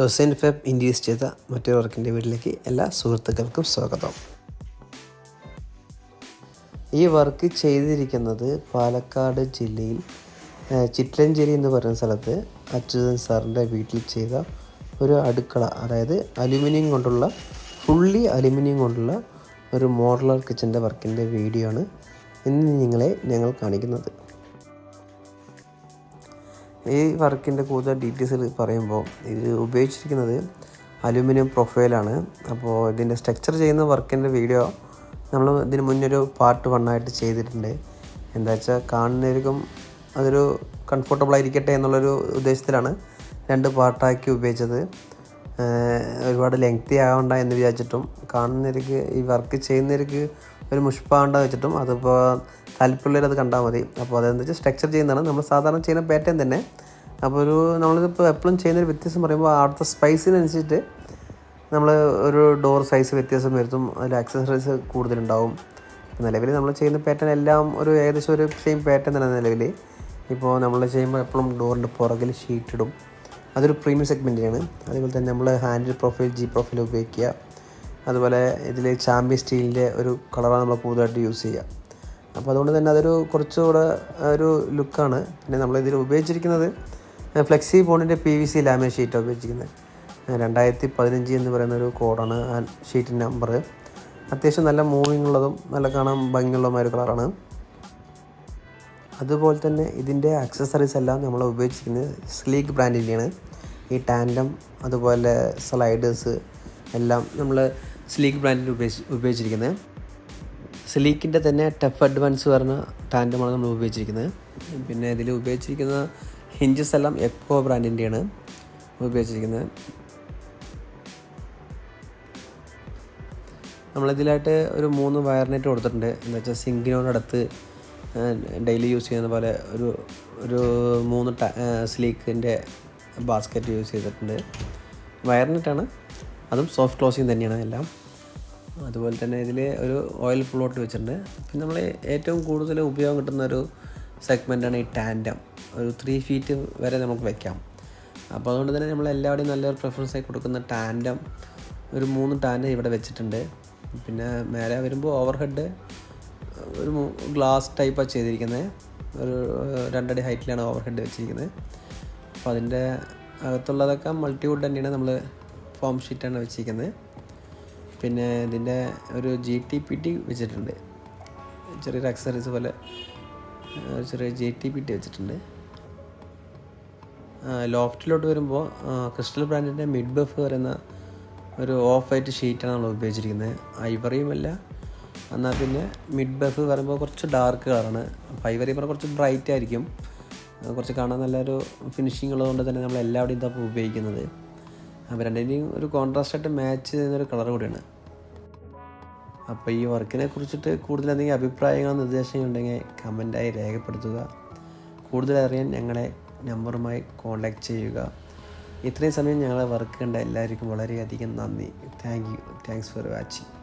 Hussain Feb induce ചെയ്ത മറ്റൊരു വർക്കിന്റെ വീട്ടിലേക്ക് എല്ലാ സുഹൃത്തുക്കൾക്കും സ്വാഗതം. ഈ വർക്ക് ചെയ്തിരിക്കുന്നത് പാലക്കാട് ജില്ലയിൽ ചിറ്റലഞ്ചേരി എന്ന് പറയുന്ന സ്ഥലത്ത് അച്യുതൻ സാറിന്റെ വീട്ടിൽ ചെയ്ത ഒരു അടുക്കള അതായത് അലുമിനിയം കൊണ്ടുള്ള ഫുള്ളി അലുമിനിയം കൊണ്ടുള്ള ഒരു മോഡലർ കിച്ചന്റെ വർക്കിന്റെ വീഡിയോ ആണ് ഇന്ന് നിങ്ങളെ ഞങ്ങൾ കാണിക്കുന്നത്. ഈ വർക്കിന്റെ കൂടുതൽ ഡീറ്റെയിൽസ് പറയുമ്പോൾ ഇത് ഉപയോഗിച്ചിരിക്കുന്നത് അലുമിനിയം പ്രൊഫൈലാണ്. അപ്പോൾ ഇതിന്റെ സ്ട്രക്ചർ ചെയ്യുന്ന വർക്കിന്റെ വീഡിയോ നമ്മൾ ഇതിന് മുന്നൊരു പാർട്ട് വണ്ണായിട്ട് ചെയ്തിട്ടുണ്ട്. എന്താ വെച്ചാൽ കാണുന്നവർക്കും അതൊരു കംഫർട്ടബിൾ ആയിരിക്കട്ടെ എന്നുള്ളൊരു ഉദ്ദേശത്തിലാണ് രണ്ട് പാർട്ടാക്കി ഉപയോഗിച്ചത്. ഒരുപാട് ലെങ്തി ആവണ്ട എന്ന് വിചാരിച്ചിട്ടും കാണുന്നവർക്ക് ഈ വർക്ക് ചെയ്യുന്നവർക്ക് ഒരു മുഷ്പാണ്ട വെച്ചിട്ടും അതിപ്പോൾ താല്പര്യമുള്ളവർ അത് കണ്ടാൽ മതി. അപ്പോൾ അതെന്താ വെച്ചാൽ സ്ട്രക്ചർ ചെയ്യുന്നതാണ്. നമ്മൾ സാധാരണ ചെയ്യുന്ന പാറ്റേൺ തന്നെ. അപ്പോൾ ഒരു നമ്മളിതിപ്പോൾ എപ്പോഴും ചെയ്യുന്നൊരു വ്യത്യാസം പറയുമ്പോൾ അവിടുത്തെ സ്പൈസിനനുസരിച്ചിട്ട് നമ്മൾ ഒരു ഡോർ സൈസ് വ്യത്യാസം വരുത്തും. അതിൽ ആക്സസറീസ് കൂടുതലുണ്ടാവും. നിലവിൽ നമ്മൾ ചെയ്യുന്ന പാറ്റേൺ എല്ലാം ഒരു ഏകദേശം ഒരു സെയിം പാറ്റേൺ തന്നെ നിലവിൽ ഇപ്പോൾ നമ്മൾ ചെയ്യുമ്പോൾ എപ്പോഴും ഡോറിന്റെ പുറകിൽ ഷീറ്റിടും അതൊരു പ്രീമിയം സെഗ്മെന്റാണ് അതുപോലെ തന്നെ നമ്മൾ ഹാൻഡിൽ പ്രൊഫൈൽ ജി പ്രൊഫൈൽ ഉപയോഗിക്കുക. അതുപോലെ ഇതിൽ ചാമ്പ്യൻ സ്റ്റീലിന്റെ ഒരു കളറാണ് നമ്മൾ കൂടുതലായിട്ട് യൂസ് ചെയ്യുക. അപ്പോൾ അതുകൊണ്ട് തന്നെ അതൊരു കുറച്ചുകൂടെ ഒരു ലുക്കാണ് പിന്നെ നമ്മൾ ഇതിൽ ഉപയോഗിച്ചിരിക്കുന്നത് ഫ്ലെക്സി ബോണ്ടിന്റെ പി വി സി ലാമിനേറ്റ് ഷീറ്റാണ് ഉപയോഗിച്ചിരിക്കുന്നത്. രണ്ടായിരത്തി പതിനഞ്ച് എന്ന് പറയുന്ന ഒരു കോഡാണ് ആ ഷീറ്റിന്റെ നമ്പർ അത്യാവശ്യം നല്ല മൂവിങ് ഉള്ളതും നല്ല കാണാൻ ഭംഗിയുള്ളതുമായ ഒരു കളറാണ് അതുപോലെ തന്നെ ഇതിന്റെ അക്സസറീസ് എല്ലാം നമ്മൾ ഉപയോഗിച്ചിരിക്കുന്നത് സ്ലീക്ക് ബ്രാൻഡിന്റെയാണ് ഈ ടാൻഡം അതുപോലെ സ്ലൈഡേഴ്സ് എല്ലാം നമ്മൾ സ്ലീക്ക് ബ്രാൻഡിൽ ഉപയോഗിച്ച് ഉപയോഗിച്ചിരിക്കുന്നത്. സ്ലീക്കിന്റെ തന്നെ ടഫ് അഡ്വാൻസ് പറഞ്ഞ ടാൻഡമാണ് നമ്മൾ ഉപയോഗിച്ചിരിക്കുന്നത്. പിന്നെ ഇതിൽ ഉപയോഗിച്ചിരിക്കുന്ന ഹിഞ്ചസ് എല്ലാം എക്കോ ബ്രാൻഡിന്റെയാണ് ഉപയോഗിച്ചിരിക്കുന്നത്. നമ്മളിതിലായിട്ട് ഒരു മൂന്ന് വയറിനെറ്റ് കൊടുത്തിട്ടുണ്ട്. എന്താ വെച്ചാൽ സിങ്കിനോടടുത്ത് ഡെയിലി യൂസ് ചെയ്യുന്ന പോലെ ഒരു ഒരു മൂന്ന് സ്ലീക്കിന്റെ ബാസ്ക്കറ്റ് യൂസ് ചെയ്തിട്ടുണ്ട്. വയറിനെറ്റാണ് അതും സോഫ്റ്റ് ക്ലോസിങ് തന്നെയാണ് എല്ലാം. അതുപോലെ തന്നെ ഇതിൽ ഒരു ഓയിൽ പ്ലോട്ട് വെച്ചിട്ടുണ്ട്. പിന്നെ നമ്മൾ ഏറ്റവും കൂടുതൽ ഉപയോഗം കിട്ടുന്ന ഒരു സെഗ്മെന്റാണ് ഈ ടാൻഡം ഒരു ത്രീ ഫീറ്റ് വരെ നമുക്ക് വെക്കാം. അപ്പോൾ അതുകൊണ്ട് തന്നെ നമ്മൾ എല്ലാവരുടെയും നല്ലൊരു പ്രിഫറൻസ് ആയി കൊടുക്കുന്ന ടാൻഡം ഒരു മൂന്ന് ടാൻഡം ഇവിടെ വെച്ചിട്ടുണ്ട്. പിന്നെ മേലെ വരുമ്പോൾ ഓവർ ഹെഡ് ഒരു ഗ്ലാസ് ടൈപ്പാണ് ചെയ്തിരിക്കുന്നത് ഒരു രണ്ടടി ഹൈറ്റിലാണ് ഓവർ ഹെഡ് വെച്ചിരിക്കുന്നത് അപ്പോൾ അതിന്റെ അകത്തുള്ളതൊക്കെ മൾട്ടിവുഡ് തന്നെയാണ് നമ്മൾ ഫോം ഷീറ്റാണ് വെച്ചിരിക്കുന്നത്. പിന്നെ ഇതിന്റെ ഒരു ജി ടി പി ടി വെച്ചിട്ടുണ്ട്. ചെറിയൊരു അക്സറീസ് പോലെ ചെറിയ ജി ടി പി ടി വെച്ചിട്ടുണ്ട്. ലോഫ്റ്റിലോട്ട് വരുമ്പോൾ ക്രിസ്റ്റൽ ബ്രാൻഡിന്റെ മിഡ് ബഫ് പറയുന്ന ഒരു ഓഫ് വൈറ്റ് ഷീറ്റാണ് നമ്മൾ ഉപയോഗിച്ചിരിക്കുന്നത്. ഐവറിയുമല്ല എന്നാൽ പിന്നെ മിഡ് ബഫ് പറയുമ്പോൾ കുറച്ച് ഡാർക്ക് കളറാണ് അപ്പോൾ ഐവറി പറഞ്ഞാൽ കുറച്ച് ബ്രൈറ്റ് ആയിരിക്കും. കുറച്ച് കാണാൻ നല്ലൊരു ഫിനിഷിംഗ് ഉള്ളതുകൊണ്ട് തന്നെ നമ്മൾ എല്ലാവിടെയും ഇതപ്പോൾ ഉപയോഗിക്കുന്നത്. അപ്പോൾ രണ്ടിന്റെയും ഒരു കോൺട്രാസ്റ്റ് ആയിട്ട് മാച്ച് ചെയ്യുന്നൊരു കളർ കൂടിയാണ്. അപ്പോൾ ഈ വർക്കിനെ കുറിച്ചിട്ട് കൂടുതൽ എന്തെങ്കിലും അഭിപ്രായങ്ങളോ നിർദ്ദേശങ്ങൾ ഉണ്ടെങ്കിൽ കമന്റായി രേഖപ്പെടുത്തുക. കൂടുതൽ അറിയാൻ ഞങ്ങളെ നമ്പറുമായി കോൺടാക്റ്റ് ചെയ്യുക. ഇത്രയും സമയം ഞങ്ങളെ വർക്ക് കണ്ട എല്ലാവർക്കും വളരെയധികം നന്ദി. Thank you thanks for watching